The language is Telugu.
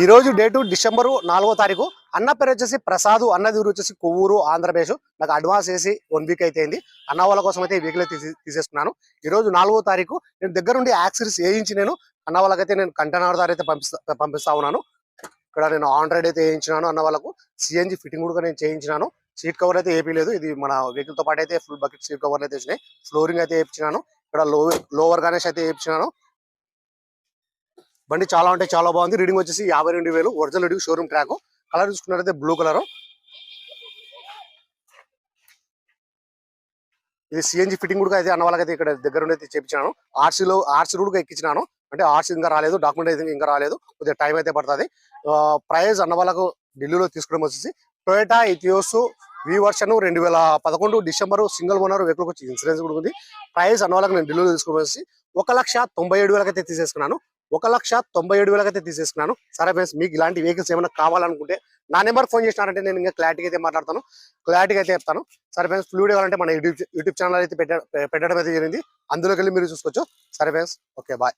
ఈ రోజు డేటు డిసెంబరు నాలుగో తారీఖు. అన్న పేరు వచ్చేసి ప్రసాద్ అన్నది ఊరు వచ్చేసి కొవ్వూరు ఆంధ్రప్రదేశ్. నాకు అడ్వాన్స్ వేసి వన్ వీక్ అయితే అయింది. అన్న వాళ్ళ కోసం అయితే ఈ వీక్లో తీసి తీసేసుకున్నాను ఈ రోజు నాలుగో తారీఖు నేను దగ్గరుండి యాక్సిరీస్ వేయించి నేను అన్న వాళ్ళకైతే నేను కంటనాడు దారి అయితే పంపిస్తా పంపిస్తా ఉన్నాను. ఇక్కడ నేను ఆన్ రైడ్ అయితే వేయించినాను అన్న వాళ్ళకు. సిఎన్జి ఫిట్టింగ్ కూడా నేను చేయించినాను. సీట్ కవర్ అయితే ఏపీ లేదు. ఇది మన వెహికల్తో పాటు అయితే ఫుల్ బకెట్ సీట్ కవర్ అయితే వచ్చినాయి. ఫ్లోరింగ్ అయితే వేయించినాను. ఇక్కడ లోవర్ గణేష్ అయితే వేయించినాను. బండి చాలా అంటే చాలా బాగుంది. రీడింగ్ వచ్చేసి యాభై రెండు వేలు. Original reading showroom track colour చూసుకున్నట్లయితే బ్లూ కలర్ ఇది సిఎన్జి ఫిట్టింగ్ కూడా అయితే అన్న వాళ్ళకైతే ఇక్కడ దగ్గర ఉండి అయితే చేపించాను ఆర్సీలో ఆర్సీ కూడా ఎక్కించినాను. అంటే ఆర్సీ ఇంకా రాలేదు. డాక్యుమెంట్ అయితే ఇంకా రాలేదు. కొద్దిగా టైం అయితే పడుతుంది. ప్రైజ్ అన్న వాళ్ళకు ఢిల్లీలో తీసుకోవడం వచ్చేసి టొయోటా ఇథియోస్ వి వర్షన్ రెండు వేల పదకొండు డిసెంబర్ సింగిల్ ఓనర్ వెహికల్కి వచ్చి ఇన్సూరెన్స్ కూడా ఉంది. ప్రైస్ అన్న వాళ్ళకి నేను ఢిల్లీలో తీసుకోవడం వచ్చేసి ఒక లక్ష తొంభై ఏడు వేలకైతే తీసేసుకున్నాను. ఒక లక్ష తొంభై ఏడు వేలకైతే తీసేసుకున్నాను. సరే ఫ్రెండ్స్ మీకు ఇలాంటి వెహికల్స్ ఏమైనా కావాలనుకుంటే నా నెంబర్ ఫోన్ చేసినారంటే నేను ఇంకా క్లారిటీగా అయితే మాట్లాడతాను. క్లారిటీగా అయితే చెప్తాను. సరే ఫ్రెండ్స్ ఫ్లూడ్ కావాలంటే మన యూట్యూబ్ యూట్యూబ్ ఛానల్ అయితే పెట్ట పెట్టడం అయితే జరిగింది. అందులోకి వెళ్ళి మీరు చూసుకోవచ్చు. సరే ఫ్రెండ్స్ ఓకే బాయ్